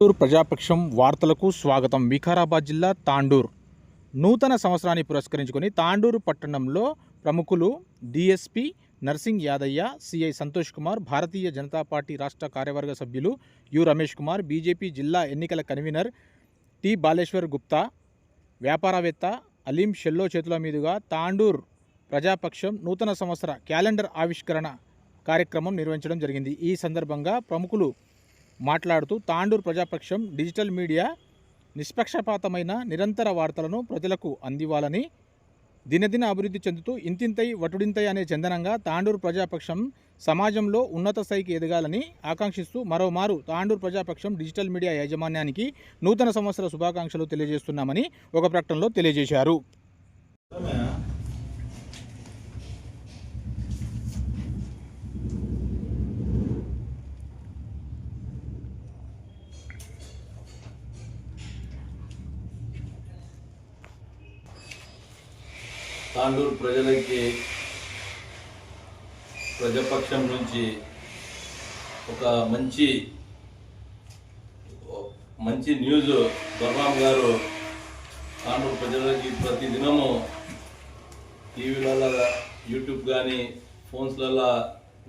తాండూరు ప్రజాపక్షం వార్తలకు స్వాగతం. వికారాబాద్ జిల్లా తాండూర్. నూతన సంవత్సరాన్ని పురస్కరించుకొని తాండూరు పట్టణంలో ప్రముఖులు DSP Narsing Yadaiah CI Santosh Kumar Bharatiya Janata party రాష్ట్ర కార్యవర్గ సభ్యులు యు రమేష్ కుమార్ బీజేపీ జిల్లా ఎన్నికల కన్వీనర్ టి బాలేశ్వర్ గుప్తా వ్యాపారవేత్త అలీం షెల్లో చేతుల మీదుగా తాండూర్ ప్రజాపక్షం నూతన సంవత్సర క్యాలెండర్ ఆవిష్కరణ కార్యక్రమం నిర్వహించడం జరిగింది. ఈ సందర్భంగా ప్రముఖులు మాట్లాడుతూ తాండూర్ ప్రజాపక్షం డిజిటల్ మీడియా నిష్పక్షపాతమైన నిరంతర వార్తలను ప్రజలకు అందివ్వాలని దినదిన అభివృద్ధి చెందుతూ ఇంతింతై వటుడింతై అనే చందనంగా తాండూర్ ప్రజాపక్షం సమాజంలో ఉన్నత స్థాయికి ఎదగాలని ఆకాంక్షిస్తూ మరోమారు తాండూర్ ప్రజాపక్షం డిజిటల్ మీడియా యాజమాన్యానికి నూతన సంవత్సర శుభాకాంక్షలు తెలియజేస్తున్నామని ఒక ప్రకటనలో తెలియజేశారు. తాండూరు ప్రజలకి ప్రజాపక్షం నుంచి ఒక మంచి మంచి న్యూస్ బలరాం గారు తాండూరు ప్రజలకి ప్రతి దినము టీవీలలో యూట్యూబ్ కానీ ఫోన్స్లలో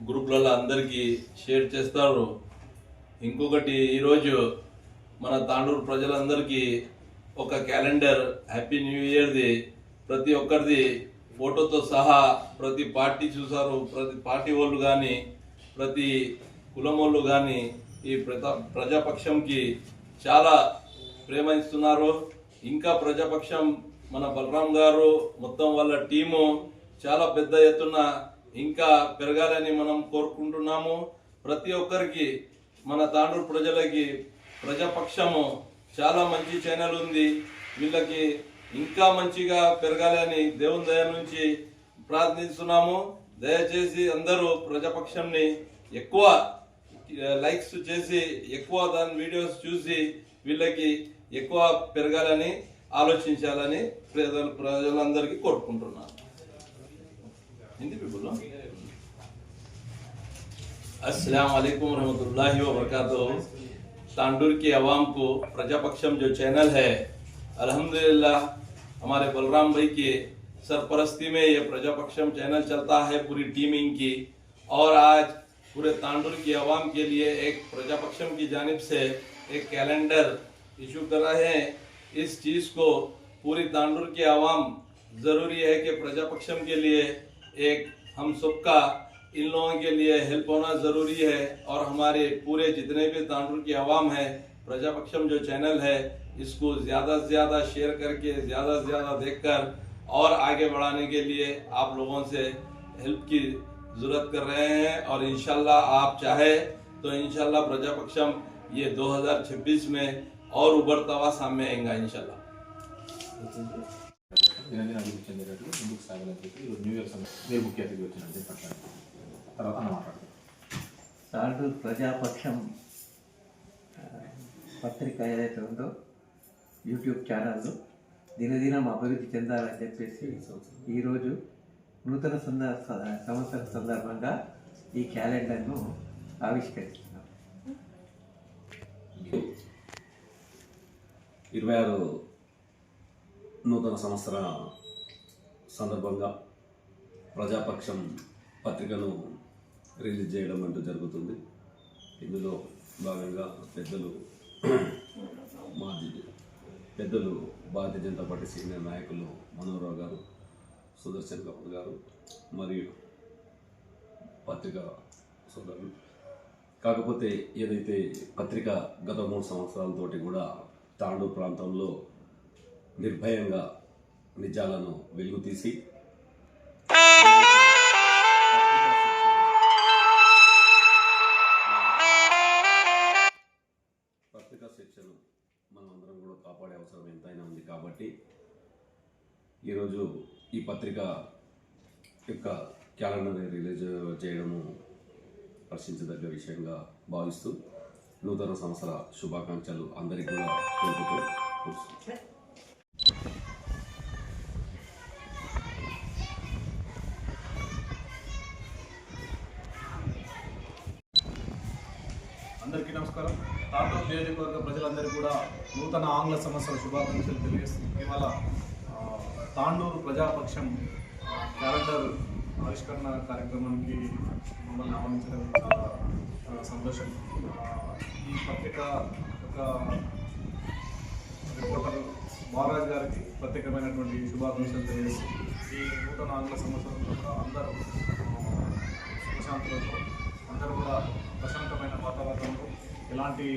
గ్రూప్లలో అందరికీ షేర్ చేస్తారు. ఇంకొకటి ఈరోజు మన తాండూరు ప్రజలందరికీ ఒక క్యాలెండర్ హ్యాపీ న్యూ ఇయర్ది ప్రతి ఒక్కరిది ఫోటోతో సహా ప్రతి పార్టీ చూసారు ప్రతి పార్టీ వాళ్ళు కానీ ప్రతి కులం వాళ్ళు కానీ ఈ ప్రజా ప్రజాపక్షంకి చాలా ప్రేమ ఇస్తున్నారు ఇంకా ప్రజాపక్షం మన బలరాం గారు మొత్తం వాళ్ళ టీము చాలా పెద్ద ఎత్తున ఇంకా పెరగాలని మనం కోరుకుంటున్నాము. ప్రతి ఒక్కరికి మన తాండూరు ప్రజలకి ప్రజాపక్షము చాలా మంచి ఛానల్ ఉంది. వీళ్ళకి ఇంకా మంచిగా పెరగాలని దేవుని దయ నుంచి ప్రార్థిస్తున్నాము దయచేసి అందరూ ప్రజాపక్షంని ఎక్కువ లైక్స్ చేసి ఎక్కువ దాని వీడియోస్ చూసి వీళ్ళకి ఎక్కువ పెరగాలని ఆలోచించాలని ప్రజలు ప్రజలందరికీ కోరుకుంటున్నాను హిందీ పీపుల్ अस्सलाम वालेकुम रहमतुल्लाहि व बरकातहू तांडूर की आवाम को प्रजापक्षम जो चैनल है अल्हम्दुलिल्लाह हमारे बलराम भाई के सरपरस्ती में ये प्रजापक्षम चैनल चलता है पूरी टीम इनकी और आज पूरे तांडूर की आवाम के लिए एक प्रजापक्षम की जानिब से एक कैलेंडर इशू कर रहे हैं। इस चीज़ को पूरी तांडूर की आवाम ज़रूरी है कि प्रजापक्षम के लिए एक हम सबका, इन लोगों के लिए हेल्प होना ज़रूरी है। और हमारे पूरे जितने भी तांडूर की आवाम है, प्रजापक्षम जो चैनल है इसको ज़्यादा से ज़्यादा शेयर करके ज़्यादा से ज़्यादा देखकर और आगे बढ़ाने के लिए आप लोगों से हेल्प की ज़रूरत कर रहे हैं और इंशाल्लाह आप चाहे तो इंशाल्लाह प्रजापक्षम ये 2026 में और उभरता हुआ सामने आएगा इंशाल्लाह దినదిన అభివృద్ధి చెందేటట్లు ముందుకు సాగాలని చెప్పి ఈరోజు న్యూ ఇయర్ సందర్భంగా మీరు ముఖ్య అతిథి వచ్చినట్టు చెప్పండి తర్వాత అన్న మాట్లాడతాం తాండూరు ప్రజాపక్షం ఆ, పత్రిక ఏదైతే ఉందో యూట్యూబ్ ఛానల్ దినదినం అభివృద్ధి చెందాలని చెప్పేసి ఈరోజు నూతన సంద సంవత్సర సందర్భంగా ఈ క్యాలెండర్ను ఆవిష్కరిస్తున్నాం. ఇరవై ఆరు నూతన సంవత్సర సందర్భంగా ప్రజాపక్షం పత్రికను రిలీజ్ చేయడం అంటూ జరుగుతుంది. ఇందులో భాగంగా పెద్దలు మాజీ పెద్దలు భారతీయ జనతా పార్టీ సీనియర్ నాయకులు మనోహరరావు గారు సుదర్శన్ కపూర్ గారు మరియు పత్రిక సోదరులు. కాకపోతే ఏదైతే పత్రిక గత మూడు సంవత్సరాలతోటి కూడా తాండూరు ప్రాంతంలో నిర్భయంగా నిజాలను వెలుగు తీసి పత్రికా శిక్షను మనం అందరం కూడా కాపాడే అవసరం ఎంతైనా ఉంది కాబట్టి ఈరోజు ఈ పత్రిక యొక్క క్యాలెండర్ని రిలీజ్ చేయడము ప్రశ్నించదగ్గ విషయంగా భావిస్తూ నూతన సంవత్సర శుభాకాంక్షలు అందరికీ కూడా తెలుపుతూ తాండూరు నియోజకవర్గ ప్రజలందరూ కూడా నూతన ఆంగ్ల సంవత్సర శుభాకాంక్షలు తెలియజేస్తుంది ఇవాళ తాండూరు ప్రజాపక్షం క్యాలెండర్ ఆవిష్కరణ కార్యక్రమానికి మమ్మల్ని ఆహ్వానించడం చాలా సంతోషం. ఈ పత్రిక ఒక రిపోర్టర్ బాలరాజ్ గారికి ప్రత్యేకమైనటువంటి శుభాకాంక్షలు తెలియజేస్తుంది ఈ నూతన ఆంగ్ల సంవత్సరంలో కూడా అందరూ ఆ, సుఖశాంతులతో అందరూ కూడా ప్రశాంతమైన వాతావరణం ఎలాంటి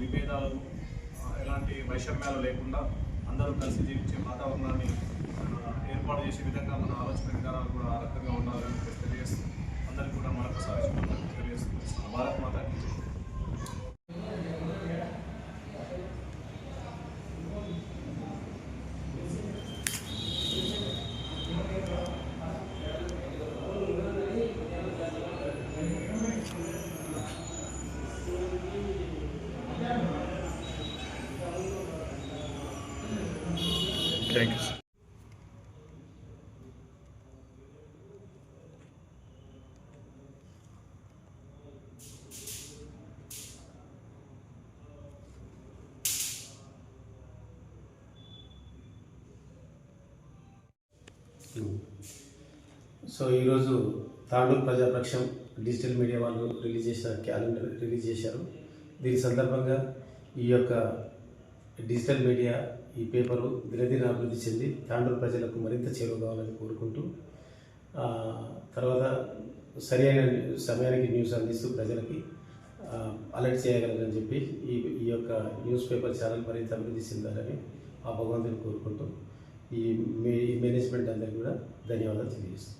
విభేదాలు ఎలాంటి వైషమ్యాలు లేకుండా అందరూ కలిసి జీవించే వాతావరణాన్ని ఏర్పాటు చేసే విధంగా మన ఆలోచన విధానాలు కూడా ఆ రకంగా ఉండాలని తెలియజేస్తుంది అందరికీ కూడా మరొకసారి శుభాకాంక్షలు తెలియజేస్తుంది భారత్ మాత థ్యాంక్ యూ సో ఈరోజు తాండూరు ప్రజాపక్షం డిజిటల్ మీడియా వాళ్ళు రిలీజ్ చేసిన క్యాలెండర్ రిలీజ్ చేశారు. దీని సందర్భంగా ఈ యొక్క డిజిటల్ మీడియా ఈ పేపరు దినదిన అభివృద్ధి చెంది తాండూరు ప్రజలకు మరింత చేరువ కావాలని కోరుకుంటూ తర్వాత తర్వాత సరైన సమయానికి న్యూస్ అందిస్తూ ప్రజలకి అలర్ట్ చేయగలరని చెప్పి ఈ ఈ యొక్క న్యూస్ పేపర్ ఛానల్ మరింత అభివృద్ధి చెందాలని ఆ భగవంతుని కోరుకుంటూ ఈ మే- ఈ మేనేజ్మెంట్ అందరికీ కూడా ధన్యవాదాలు తెలియజేస్తాను